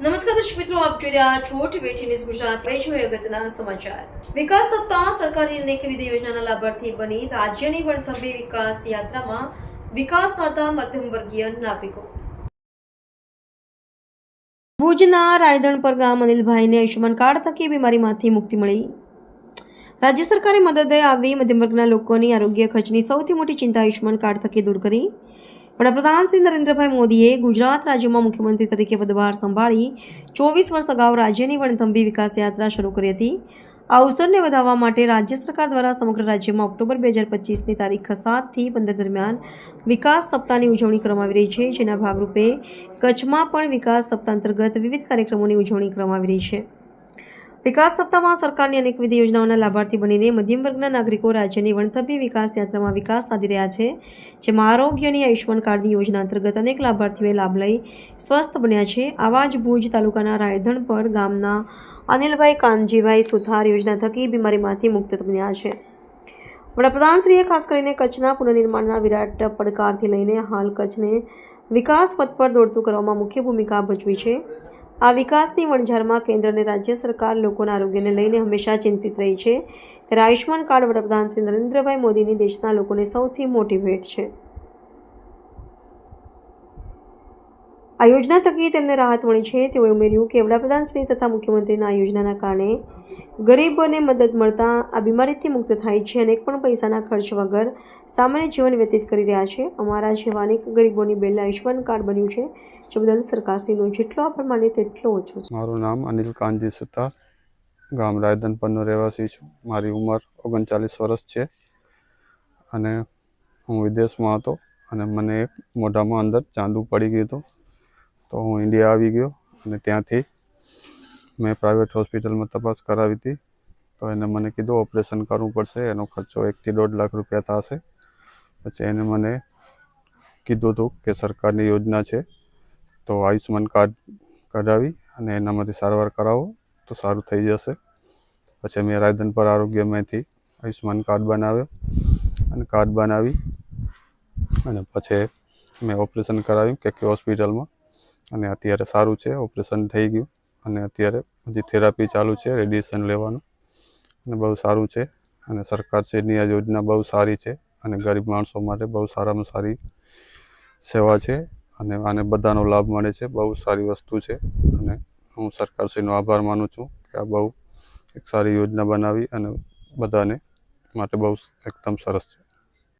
નમસ્કાર દર્શક મિત્રો, આપ જોઈ રહ્યા છો ટીવી ન્યૂઝ ગુજરાત. જોઈએ અગત્યના સમાચાર. વિકાસ સપ્તાહ સરકારી અનેકવિધ યોજનાના લાભાર્થી બની રાજ્યની વણથંભી વિકાસ યાત્રામાં વિકાસ માતા મધ્યમ વર્ગીય નાગરિકો. ભુજના રાયદણપર ગામ અનિલભાઈને આયુષ્યમાન કાર્ડ થકી બીમારીમાંથી મુક્તિ મળી. રાજ્ય સરકારે મદદે આવી મધ્યમ વર્ગના લોકોની આરોગ્ય ખર્ચની સૌથી મોટી ચિંતા આયુષ્યમાન કાર્ડ થકી દૂર કરી. વડાપ્રધાન શ્રી નરેન્દ્રભાઈ મોદીએ ગુજરાત રાજ્યમાં મુખ્યમંત્રી તરીકે પદભાર સંભાળી ચોવીસ વર્ષ અગાઉ રાજ્યની વણથંભી વિકાસ યાત્રા શરૂ કરી હતી. આ અવસરને વધાવવા માટે રાજ્ય સરકાર દ્વારા સમગ્ર રાજ્યમાં ઓક્ટોબર બે હજાર પચીસની તારીખ સાતથી પંદર દરમિયાન વિકાસ સપ્તાહની ઉજવણી કરવામાં આવી રહી છે, જેના ભાગરૂપે કચ્છમાં પણ વિકાસ સપ્તાહ અંતર્ગત વિવિધ કાર્યક્રમોની ઉજવણી કરવામાં આવી રહી છે. વિકાસ સપ્તાહમાં સરકારની અનેકવિધ યોજનાઓના લાભાર્થી બનીને મધ્યમ વર્ગના નાગરિકો રાજ્યની વણથંભી વિકાસ યાત્રામાં વિકાસ સાધી રહ્યા છે, જેમાં આરોગ્યની આયુષ્યમાન કાર્ડની યોજના અંતર્ગત અનેક લાભાર્થીઓએ લાભ લઈ સ્વસ્થ બન્યા છે. આવા જ ભુજ તાલુકાના રાયધણપર ગામના અનિલભાઈ કાનજીભાઈ સુથાર યોજના થકી બીમારીમાંથી મુક્ત બન્યા છે. વડાપ્રધાનશ્રીએ ખાસ કરીને કચ્છના પુનર્નિર્માણના વિરાટ પડકારથી લઈને હાલ કચ્છને વિકાસ પથ પર દોડતું કરવામાં મુખ્ય ભૂમિકા ભજવી છે. આ વિકાસની વણઝારમાં કેન્દ્ર અને રાજ્ય સરકાર લોકોના આરોગ્યને લઈને હંમેશા ચિંતિત રહી છે. ત્યારે આયુષ્યમાન કાર્ડ વડાપ્રધાન શ્રી નરેન્દ્રભાઈ મોદીની દેશના લોકોને સૌથી મોટી ભેટ છે. આ યોજના થકી તેમને રાહત મળી છે. તેઓએ ઉમેર્યું કે વડાપ્રધાનશ્રી તથા મુખ્યમંત્રીના આ યોજનાના કારણે ગરીબોને મદદ મળતા આ બીમારીથી મુક્ત થાય છે અને એક પણ પૈસાના ખર્ચ વગર સામાન્ય જીવન વ્યતીત કરી રહ્યા છે. અમારા જેવા અનેક ગરીબોની બેલે આયુષ્યમાન કાર્ડ બન્યું છે, જે બદલ સરકારશ્રીનો જેટલો આભાર માનીએ તેટલો ઓછો છે. મારું નામ અનિલ કાનજી સુથાર ગામ રાયદનપરનો રહેવાસી છું. મારી ઉંમર ઓગણચાલીસ વર્ષ છે અને હું વિદેશમાં હતો અને મને મોઢામાં અંદર ચાંદુ પડી ગયું હતું. તો હું ઇન્ડિયા આવી ગયો અને ત્યાંથી મેં પ્રાઇવેટ હોસ્પિટલમાં તપાસ કરાવી હતી. તો એને મને કીધું ઓપરેશન કરવું પડશે, એનો ખર્ચો એકથી દોઢ લાખ રૂપિયા થશે. પછી એને મને કીધું હતું કે સરકારની યોજના છે, તો આયુષ્યમાન કાર્ડ કઢાવી અને એનામાંથી સારવાર કરાવો, તો સારું થઈ જશે. પછી મેં રાયધન પર આરોગ્યમાંથી આયુષ્યમાન કાર્ડ બનાવ્યો અને કાર્ડ બનાવી અને પછી મેં ઓપરેશન કરાવ્યું કે હોસ્પિટલમાં અને અત્યારે સારું છે, ઓપરેશન થઈ ગયું. અને અત્યારે હજી થેરાપી ચાલુ છે, રેડિયેશન લેવાનું. અને બહુ સારું છે. અને સરકારશ્રીની આ યોજના બહુ સારી છે. અને ગરીબ માણસો માટે બહુ સારામાં સારી સેવા છે. અને આને બધાનો લાભ મળે છે. બહુ સારી વસ્તુ છે. અને હું સરકારશ્રીનો આભાર માનું છું કે આ બહુ એક સારી યોજના બનાવી અને બધાને માટે બહુ એકદમ સરસ છે.